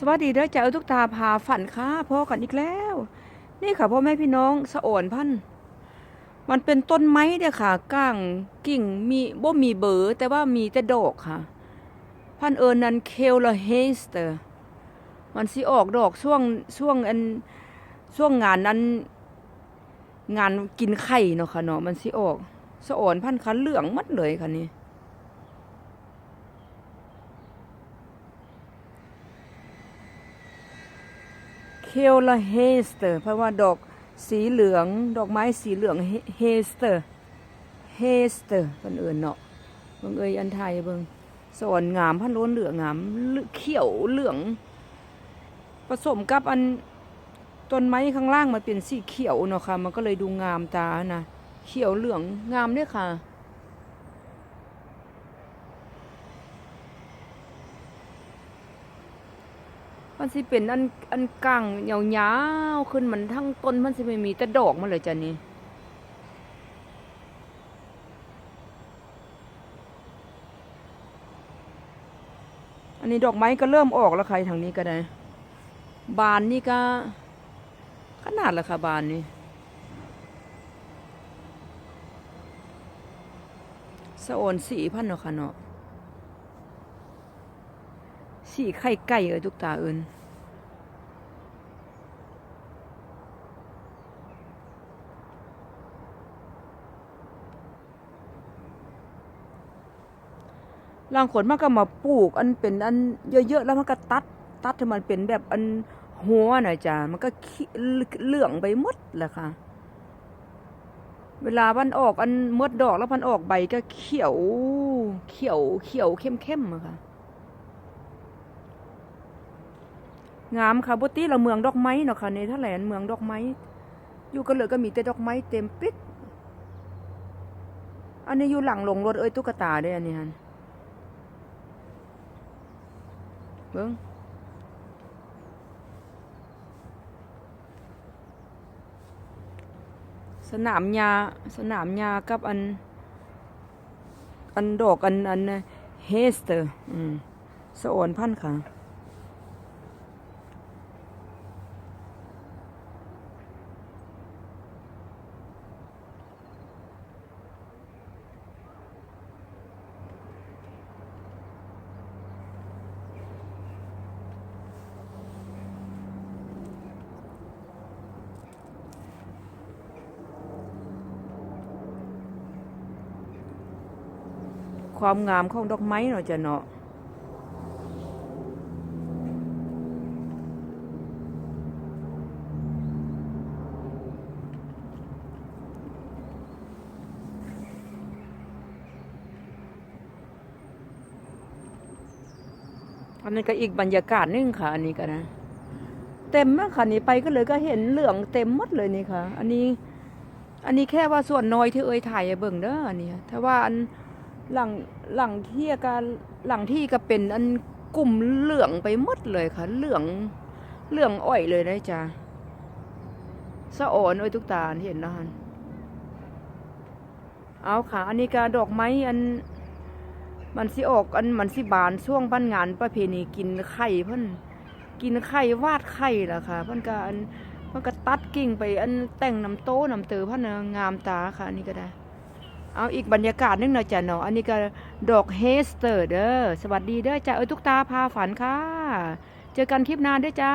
สวัสดีเด้อจ้าเอทุกตาพาฝันค่ะพ่อกันอีกแล้ว นี่ค่ะพ่อแม่พี่น้องสะโอนพันมันเป็นต้นไม้เด้อค่ะก้างกิ่งมีบ่มีเบอร์แต่ว่ามีแต่ดอกค่ะ พันเอิญนั้นเคลลเฮสเตอร์มันสิออกดอกช่วงช่วงอันช่วงงานนั้น งานกินไข่เนาะค่ะเนาะมันสิออกสะโอนพันคันเหลืองมัดเลยค่ะนี่ เคลลเฮสเตอร์เพราะว่าดอกสีเหลืองดอกไม้สีเหลืองเฮสเตอร์เฮสเตอร์เพิ่นเอิ้นเนาะเบิ่งเอ้ยอันไทยเบิ่งสอนงามพันล้นเหลืองงามเขียวเหลือง ผสมกับอันต้นไม้ข้างล่างมันเป็นสีเขียวเนาะค่ะ มันก็เลยดูงามตานะ เขียวเหลืองงามเด้อค่ะ มันสิเป็นอันอันกลางยาวๆขึ้นมันทั้งต้นมันสิไม่มีแต่ดอกมันเลยจ้ะนี่อันนี้ดอกไม้ก็เริ่มออกแล้วใครทางนี้ก็ได้ บานนี่ก็ ขนาดละค่ะบานนี่สะโอนสีพันเนาะค่ะเนาะ สีไข่ไก่เอ้ยทุกตาเอินลางคนมันก็มาปลูก อันเป็นอันเยอะๆแล้วมันก็ตัด ตัดให้มันเป็นแบบอันหัวหน่อยจ้ะมันก็เหลืองไปหมดแหละค่ะ เวลามันออกอันมดดอกแล้วมันออกใบก็เขียว เขียวเขียวเข้มๆอะค่ะ งามค่ะบุตรีเราเมืองดอกไม้เนาะค่ะเนเธอร์แลนเมืองดอกไม้อยู่กันเลยก็มีแต่ดอกไม้เต็มปิดอันนี้อยู่หลังลงรถเอ้ยตุ๊กตาด้ออันนี้ฮันเบิ้งสนามยาสนามยากับอัน อันดอกอันอันเฮสเตอร์อืมสะโอนพันค่ะ ความงามของดอกไม้เนาะจะเนาะอันนี้ก็อีกบรรยากาศนึงค่ะ อันนี้ก็นะ เต็มมากค่ะนี่ไปก็เลยก็เห็นเหลืองเต็มหมดเลยนี่ค่ะ อันนี้ อันนี้แค่ว่าส่วนน้อยที่เอ่ยถ่ายเบิ่งเด้ออันนี้ถ้าว่าอัน หลังหลังที่การหลังที่ก็เป็นอันกลุ่มเหลืองไปหมดเลยค่ะ เหลืองเหลืองอ่อยเลยนะจ๊ะสะอ่อนโอ้ยทุกตาเห็นแล้วฮันเอาค่ะ อันนี้ก็ดอกไม้อัน มันสิออกอันมันสิบานช่วงบ้านงานประเพณีกินไข่เพิ่นกินไข่วาดไข่ล่ะค่ะเพิ่นก็อันเพิ่นก็ตัดกิ่งไปอันแต่งน้ำโต้น้ำเตอเพิ่นน่ะงามตาค่ะ อันนี้ก็ได้ เอาอีกบรรยากาศนึงเนาะจ้ะเนาะอันนี้ก็ดอกเฮสเตอร์เด้อสวัสดีเด้อจ้าเอ้ยทุกตาพาฝันค่ะ เจอกันคลิปหน้าเด้อจ้า